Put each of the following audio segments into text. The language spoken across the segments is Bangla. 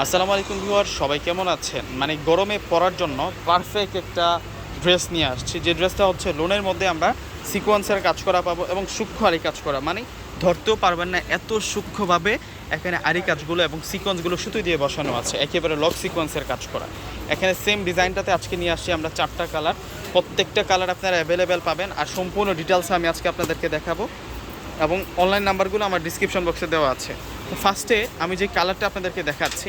আসসালামু আলাইকুম ভিউয়ার, সবাই কেমন আছেন? মানে গরমে পরার জন্য পারফেক্ট একটা ড্রেস নিয়ে আসছি। যে ড্রেসটা হচ্ছে লোনের মধ্যে আমরা সিকোয়েন্সের কাজ করা পাবো এবং সূক্ষ্ম আরি কাজ করা। মানে ধরতেও পারবেন না, এত সূক্ষ্মভাবে এখানে আরি কাজগুলো এবং সিকোয়েন্সগুলো সুতো দিয়ে বসানো আছে। একেবারে লক সিকোয়েন্সের কাজ করা। এখানে সেম ডিজাইনটাতে আজকে নিয়ে আসছি আমরা চারটা কালার প্রত্যেকটা কালার আপনারা অ্যাভেলেবেল পাবেন। আর সম্পূর্ণ ডিটেলস আমি আজকে আপনাদেরকে দেখাবো। এবং অনলাইন নাম্বারগুলো আমার ডিসক্রিপশন বক্সে দেওয়া আছে। ফার্স্টে আমি যে কালারটা আপনাদেরকে দেখাচ্ছি,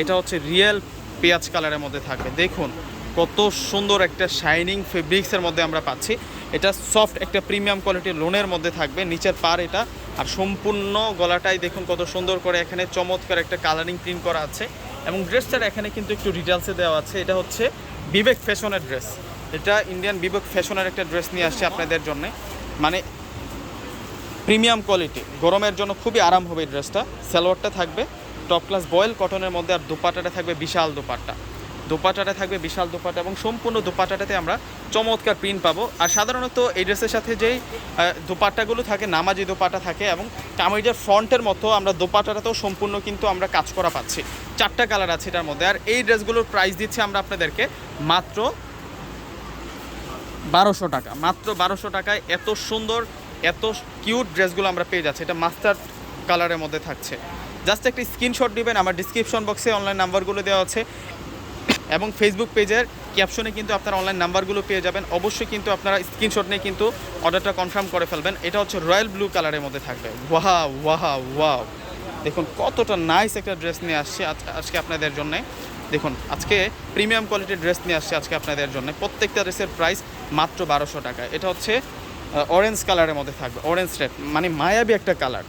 এটা হচ্ছে রিয়েল পেঁয়াজ কালারের মধ্যে থাকবে। দেখুন, কত সুন্দর একটা শাইনিং ফেব্রিক্সের মধ্যে আমরা পাচ্ছি। এটা সফট একটা প্রিমিয়াম কোয়ালিটির লোনের মধ্যে থাকবে, নিচের পার এটা। আর সম্পূর্ণ গলাটাই দেখুন কত সুন্দর করে এখানে চমৎকার একটা কালারিং প্রিন্ট করা আছে। এবং ড্রেসটার এখানে কিন্তু একটু ডিটেলসে দেওয়া আছে। এটা হচ্ছে বিবেক ফ্যাশনের ড্রেস এটা ইন্ডিয়ান বিবেক ফ্যাশনের একটা ড্রেস নিয়ে আসছে আপনাদের জন্য। মানে প্রিমিয়াম কোয়ালিটি। গরমের জন্য খুবই আরাম হবে এই ড্রেসটা। সালোয়ারটা থাকবে টপ ক্লাস বয়েল কটনের মধ্যে, আর দোপাটাটা থাকবে বিশাল দোপাট্টা। দোপাটাটা থাকবে বিশাল দোপাট্টা এবং সম্পূর্ণ দোপাটাটাতে আমরা চমৎকার প্রিন্ট পাবো। আর সাধারণত এই ড্রেসের সাথে যেই দোপাট্টাগুলো থাকে, নামাজি দোপাটা থাকে এবং কামিজের ফ্রন্টের মতো আমরা দোপাটাটাতেও সম্পূর্ণ কিন্তু আমরা কাজ করা পাচ্ছি। চারটা কালার আছে এটার মধ্যে। আর এই ড্রেসগুলোর প্রাইস দিচ্ছি আমরা আপনাদেরকে মাত্র বারোশো টাকা। মাত্র বারোশো টাকায় এত সুন্দর এত কিউট ড্রেসগুলো আমরা পেয়ে যাচ্ছি। এটা মাস্টার্ড কালারের মধ্যে থাকছে। জাস্ট একটা স্ক্রিনশট দিবেন, আমার ডিসক্রিপশন বক্সে অনলাইন নাম্বারগুলো দেওয়া আছে। এবং ফেসবুক পেজের ক্যাপশনে কিন্তু আপনারা অনলাইন নাম্বারগুলো পেয়ে যাবেন। অবশ্যই কিন্তু আপনারা স্ক্রিনশট নিয়ে কিন্তু অর্ডারটা কনফার্ম করে ফেলবেন। এটা হচ্ছে রয়্যাল ব্লু কালারের মধ্যে থাকবে। ওয়াহা ওয়াহা ওয়াও দেখুন, কতটা নাইস একটা ড্রেস নিয়ে আসছে আজ- আজকে আপনাদের জন্য। দেখুন, আজকে প্রিমিয়াম কোয়ালিটির ড্রেস নিয়ে আসছে আজকে আপনাদের জন্য। প্রত্যেকটা ড্রেসের প্রাইস মাত্র বারোশো টাকা। এটা হচ্ছে অরেঞ্জ কালারের মধ্যে থাকবে। অরেঞ্জ রেড মানে মায়াবী একটা কালার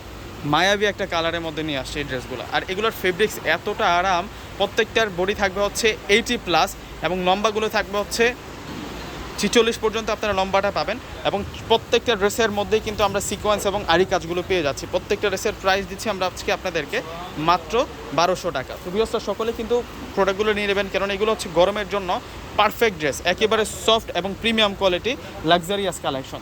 মায়াবী একটা কালারের মধ্যে নিয়ে আসছে এই ড্রেসগুলো আর এগুলোর ফেব্রিক্স এতটা আরাম, প্রত্যেকটার বডি থাকবে হচ্ছে এইটি প্লাস এবং লম্বাগুলো থাকবে হচ্ছে ছিচল্লিশ পর্যন্ত আপনারা লম্বাটা পাবেন এবং প্রত্যেকটা ড্রেসের মধ্যেই কিন্তু আমরা সিকোয়েন্স এবং আরি কাজগুলো পেয়ে যাচ্ছি। প্রত্যেকটা ড্রেসের প্রাইস দিচ্ছি আমরা আজকে আপনাদেরকে মাত্র বারোশো টাকা। তো সকলে কিন্তু প্রোডাক্টগুলো নিয়ে নেবেন কারণ এগুলো হচ্ছে গরমের জন্য পারফেক্ট ড্রেস একেবারে সফট এবং প্রিমিয়াম কোয়ালিটি লাক্সারিয়াস কালেকশন